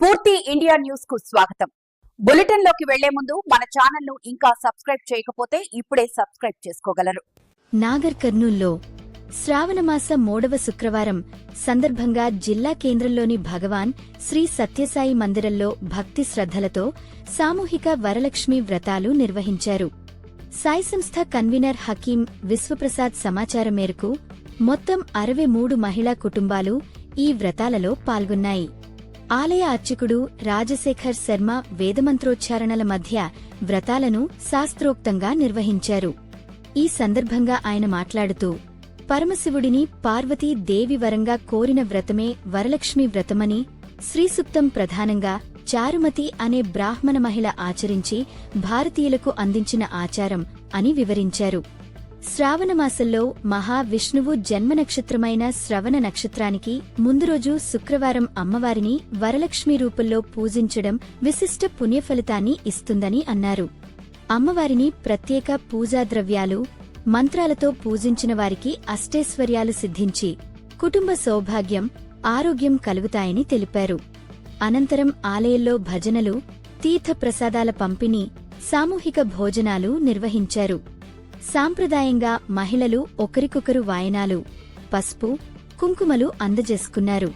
స్ఫూర్తి ఇండియా న్యూస్కు స్వాగతం. బులెటిన్లోకి వెళ్ళే ముందు మన ఛానల్ను ఇంకా సబ్స్క్రైబ్ చేయకపోతే ఇప్పుడే సబ్స్క్రైబ్ చేసుకోగలరు. నాగర్ కర్నూల్లో శ్రావణమాస మూడవ శుక్రవారం సందర్భంగా జిల్లా కేంద్రంలోని భగవాన్ శ్రీ సత్యసాయి మందిరంలో భక్తి శ్రద్ధలతో సామూహిక వరలక్ష్మి వ్రతాలు నిర్వహించారు. సాయి సంస్థ కన్వీనర్ హకీం విశ్వప్రసాద్ సమాచారం మేరకు మొత్తం అరవై మూడు మహిళా కుటుంబాలు ఈ వ్రతాలలో పాల్గొన్నాయి. ఆలయ అర్చకుడు రాజశేఖర్ శర్మ వేదమంత్రోచ్చారణల మధ్య వ్రతాలను శాస్త్రోక్తంగా నిర్వహించారు. ఈ సందర్భంగా ఆయన మాట్లాడుతూ పరమశివుడిని పార్వతీ దేవి వరంగా కోరిన వ్రతమే వరలక్ష్మి వ్రతమని శ్రీసుప్తం ప్రధానంగా చారుమతి అనే బ్రాహ్మణ మహిళ ఆచరించి భారతీయులకు అందించిన ఆచారం అని వివరించారు. శ్రావణమాసంలో మహావిష్ణువు జన్మ నక్షత్రమైన శ్రవణ నక్షత్రానికి ముందు రోజు శుక్రవారం అమ్మవారిని వరలక్ష్మి రూపంలో పూజించడం విశిష్ట పుణ్యఫలితాన్ని ఇస్తుందని అన్నారు. అమ్మవారిని ప్రత్యేక పూజాద్రవ్యాలు మంత్రాలతో పూజించిన వారికి అష్టైశ్వర్యాలు సిద్ధించి కుటుంబ సౌభాగ్యం ఆరోగ్యం కలుగుతాయని తెలిపారు. అనంతరం ఆలయంలో భజనలు తీర్థప్రసాదాల పంపిణీ సామూహిక భోజనాలు నిర్వహించారు. సాంప్రదాయంగా మహిళలు ఒకరికొకరు వాయనాలు పసుపు కుంకుమలు అందజేసుకున్నారు.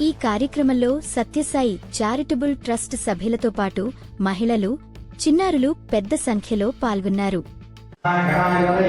ఈ కార్యక్రమంలో సత్యసాయి చారిటబుల్ ట్రస్ట్ సభ్యులతో పాటు మహిళలు చిన్నారులు పెద్ద సంఖ్యలో పాల్గొన్నారు. నాగాయతే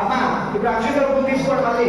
అమ్మా ఇప్పుడు అక్షతలు తీసుకోండి మళ్ళీ.